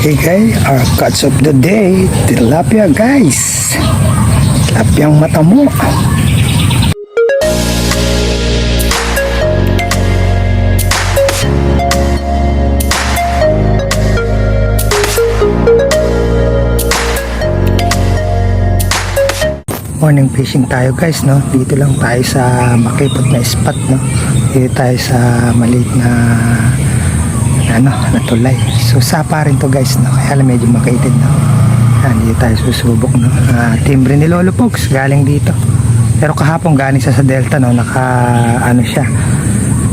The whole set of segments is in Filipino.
Okay guys, our cuts of the day, tilapia guys. Tilapia ang mata mo. Morning fishing tayo guys no. Dito lang tayo sa makipot na spot no. Dito tayo sa maliit na ano, natulay. So sapa rin to guys no. Kaya lang medyo makaitid no. Yan, dito tayo susubok no. Ah, timbre ni Lolo Pogs galing dito. Pero kahapon galing sa sa Delta no, naka ano siya.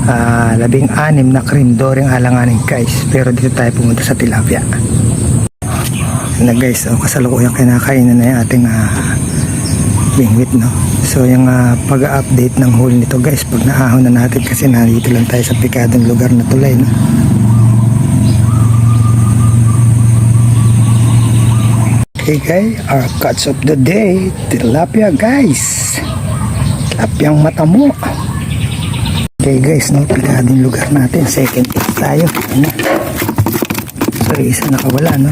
Ah, labing anim na krindoring alanganin guys. Pero dito tayo pumunta sa tilapia. Na guys, oh, kasalukuyang kinakain na yung ating ah, bingwit no. So yung ah, pag-update ng hole nito guys, pag naahon na natin kasi nandito lang tayo sa pikadong lugar na tulay no. Okay guys, our cuts of the day, tilapia guys. Tilapia ang mata mo. Okay guys, no, pikadong lugar natin, second take tayo. Ano? So isa nakawala no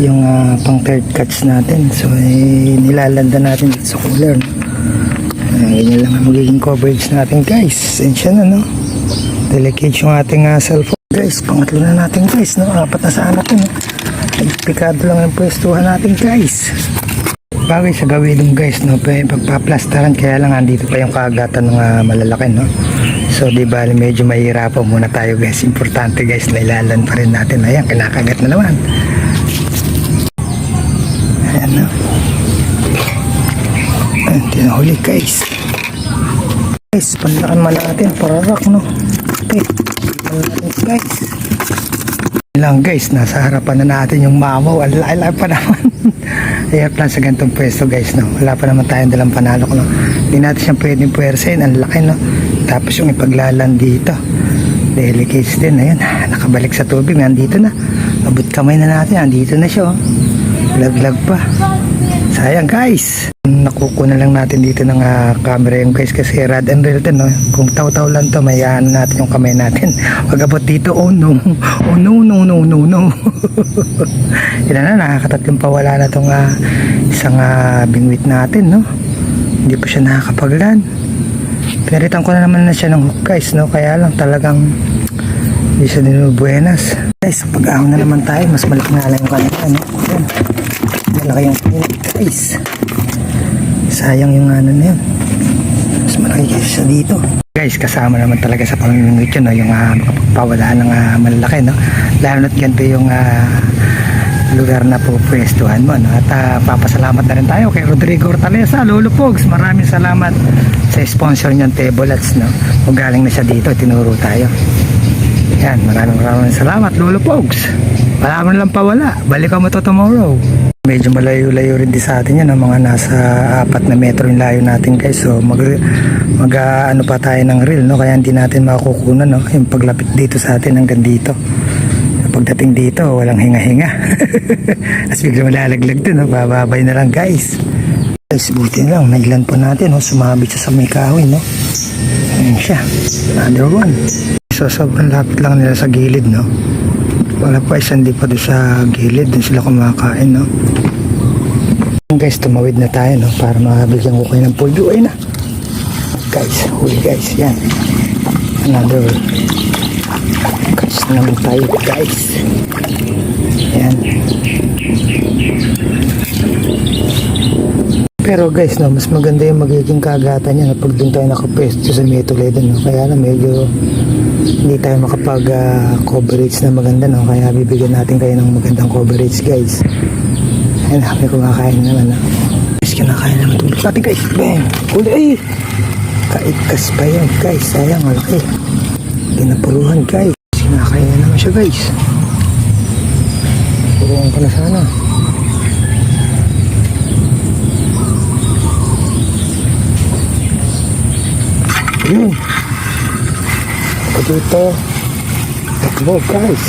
yung ah, pang third catch natin so eh, nilalanda natin sa cooler no? Ganyan lang ang magiging coverage natin guys sensya na no delicate yung ating ah, cellphone guys pangatlo na natin guys no apat na sana natin no pikado lang ang pwestuhan natin guys. Bagay sa gawin guys no? Pa- pagpaplastaran kaya lang andito pa yung kaagatan ng ah, malalaki no? So di ba medyo mahirapan muna tayo guys. Importante guys na ilalan pa rin natin. Ayan kinakagat na naman. Ayan no? Ayan tinahuli guys. Guys panlakan man natin. Pararak no? Okay panlakan natin guys lang guys, nasa harapan na natin yung mamaw. Ang laki pa naman. Hirap lang sa ganitong pwesto guys, no? Wala pa naman tayong dalang panalok, no? Hindi natin siyang pwedeng puwersahin. Ang laki, no? Tapos yung ipaglalan dito. Delicates din, ayun. Nakabalik sa tubig, nandito na. Abot kamay na natin, nandito na siya, oh. Laglag pa. Sayang guys. Nakuko na lang natin dito ng ah, camera yung guys kasi rad and reel din no. Kung taw-taw lang to may ano natin yung kamay natin. Pag abot dito oh no. Oh no no no no no. Yan na nakakatatlong pawala na tong ah, isang ah, bingwit natin no. Hindi pa siya nakakapaglan. Pinaritan ko na naman na siya ng hook guys no. Kaya lang talagang hindi siya ninubuenas. Guys, pag-ahon na naman tayo, mas malaki nga lang yung kanila, no? Malaki yung guys. Sayang yung ano na yun. Mas malaki kasi siya dito. Guys, kasama naman talaga sa pamimingwit yun, no? Yung uh, makapagpawala ng ah, malalaki, no? Lalo na't ganito yung ah, lugar na pupwestuhan mo, no? At ah, papasalamat na rin tayo kay Rodrigo Hortaleza, Lolo Pogs. Maraming salamat sa sponsor niyang Tablets, no? Kung galing na siya dito, tinuro tayo. Yan, maraming maraming salamat, Lolo Pogs. Wala mo lang pawala. Balikan mo to tomorrow. Medyo malayo-layo rin din sa atin yan. Ang mga nasa apat na metro yung layo natin guys. So mag, mag ah, ano pa tayo ng reel. No? Kaya hindi natin makukunan. No? Yung paglapit dito sa atin hanggang dito. Pagdating dito, walang hinga-hinga. As bigla malalaglag din. No? Bababay na lang guys. Guys, buti lang. Nailan po natin. No? Sumabit siya sa may kahoy. No? Ayan siya. Another one. So sobrang lapit lang nila sa gilid, no? Wala pa isang di pa doon sa gilid, doon sila kumakain, no? Guys, tumawid na tayo, no? Para mabigyan ko kayo ng pulyo. Ay na! Guys, huli guys, yan. Another catch na naman tayo, guys. Yan. Pero guys, no, mas maganda yung magiging kagatan niya na pag doon tayo nakapwesto sa Metulay doon. No? Kaya na medyo hindi tayo makapag ah, coverage na maganda. No? Kaya bibigyan natin kayo ng magandang coverage guys. Ayun, kami kumakain naman. No? Guys, kinakain naman tulog natin guys. Bang! Uli ay! Kaikas pa yun guys. Sayang, malaki. Pinapuruhan guys. Kinakain na naman siya guys. Puruhan ko na sana. Ayun. Ako dito. Takbo guys.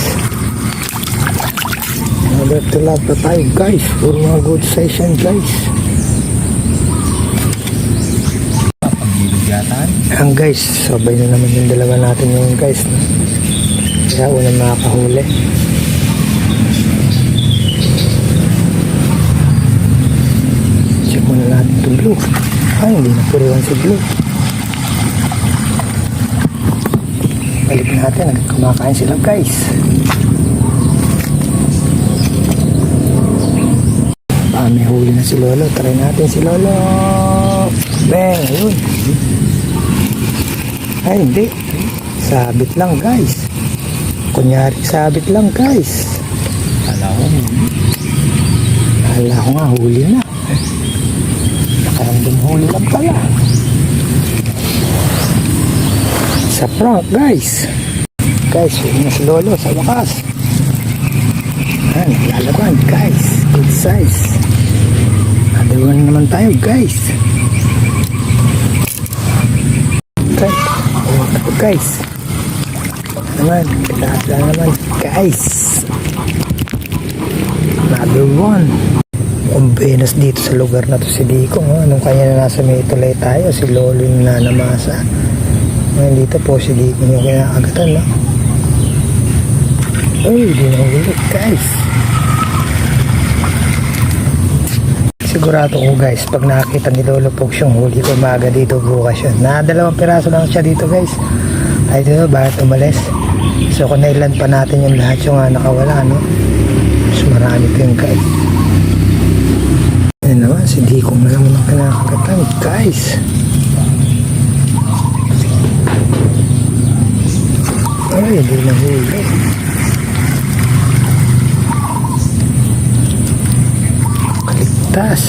Another tilapia tayo guys. For mga good session guys. Ang guys, sabay na naman yung dalawa natin ngayon guys. No? Kaya unang makakahuli. Check muna natin itong blue. Ay, hindi na puriwan si blue. Balik natin, kumakain sila guys. Ah, may huli na si Lolo. Try natin si Lolo. Bang, yun. Ay, hindi. Sabit lang guys. Kunyari, sabit lang guys. Kala ko, Kala ko nga huli na. Nakaramdam huli lang pala. Sa prank guys. Guys, si Lolo sa wakas. Ayan, lalaban guys. Good size. Nadawan naman tayo guys. Okay. Guys. Naman, lahat naman guys. Another one. Kumbenas dito sa lugar na to si Dico. Oh. Nung kanya na nasa may tulay tayo, si Lolo yung nanamasa. Ngayon dito po si Dico yung kinakagatan. No? Ay, di na ulit guys. Sigurado ko guys, pag nakakita ni Lolo Pogs yung huli ko umaga dito bukas yun. Nakadalawang piraso lang siya dito guys. Ay dito, bakit umalis? So kung nailan pa natin yung lahat yung ah, nakawala, no? Mas marami pa yung guys. Yan naman, si Dico na naman ang kinakagatan guys. Ay, hindi na huli. Kaligtas.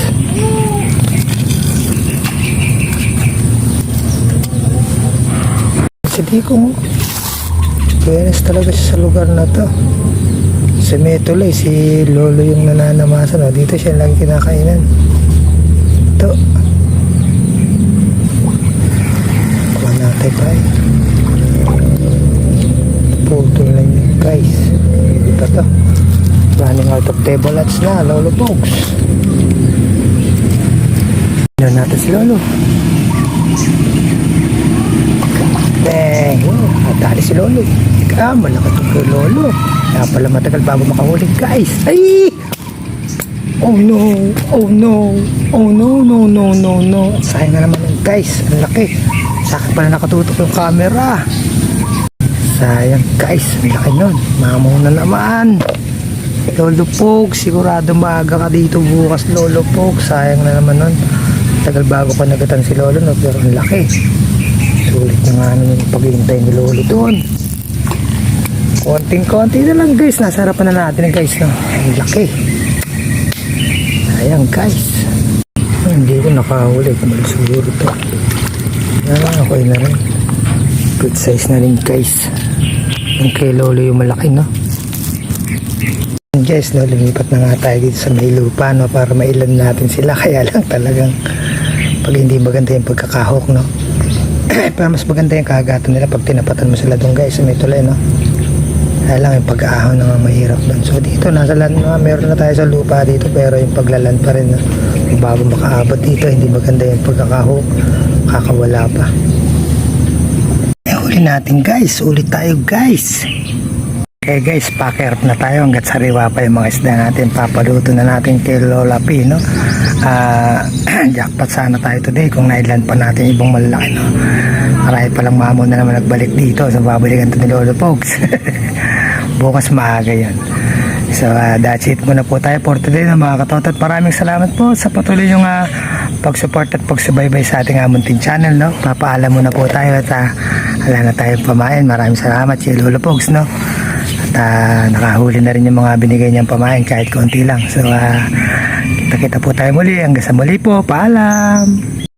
Si Dico, Pwenes talaga siya sa lugar na to. Si Metulay, si Lolo yung nananamasa. No? Dito siya lang kinakainan. Ito. Kuha natin pa eh. Putol lang yun guys. Pa to. Running out of table lots na, Lolo Pogs. Yan natin si Lolo. Bang! Oh, atali si Lolo. Ah, malaki kay Lolo. Kaya pala matagal bago makahuli, guys. Ay! Oh no! Oh no! Oh no, no, no, no, no. Sayang na naman yun, guys. Ang laki. Sa akin pala nakatutok yung camera. Sayang, guys. Ang laki nun. Mamaw na naman. Lolo Pog, sigurado maaga ka dito bukas, Lolo Pog. Sayang na naman nun. Tagal bago ko nagatan si Lolo, no? Pero ang laki. Sulit na nga naman yung paghihintay ni Lolo doon. Konting-konti na lang guys. Nasa harapan na natin guys. No? Ang laki. Ayan guys. Hindi ko nakahuli. Kumalit siguro to. Ah, okay na rin. Good size na rin guys. Yung kay Lolo yung malaki no. Guys, no, lumipat na nga tayo dito sa may lupa no, para mailan natin sila. Kaya lang talagang pag hindi maganda yung pagkakahok no. Pero mas maganda yung kagatan nila pag tinapatan mo sila doon guys may tulay no. Kaya lang yung pag-ahon na mahirap doon. So dito nasa land na meron na tayo sa lupa dito pero yung paglaland pa rin no. Bago makaabot dito hindi maganda yung pagkakahok. Kakawala pa. Huli natin guys. Ulit tayo guys. Okay guys, up na tayo hanggat sariwa pa yung mga isda natin. Papaluto na natin kay Lola P, no? Ah, jackpot sana tayo today kung nailan pa natin ibang malalaki, no? Marami palang mamo na naman nagbalik dito sa babalikan to ni Lolo Pogs. Bukas maaga yan. So, ah, that's it muna po tayo for today, no, mga katotot. Maraming salamat po sa patuloy yung ah, pag-support at pagsubaybay sa ating Amuntin channel, no? Papaalam muna po tayo at ah, wala na tayong pamain. Maraming salamat si Lolo Pogs, no? At ah, nakahuli na rin yung mga binigay niyang pamain kahit konti lang. So, ah, kita-kita po tayo muli. Hanggang sa muli po. Paalam!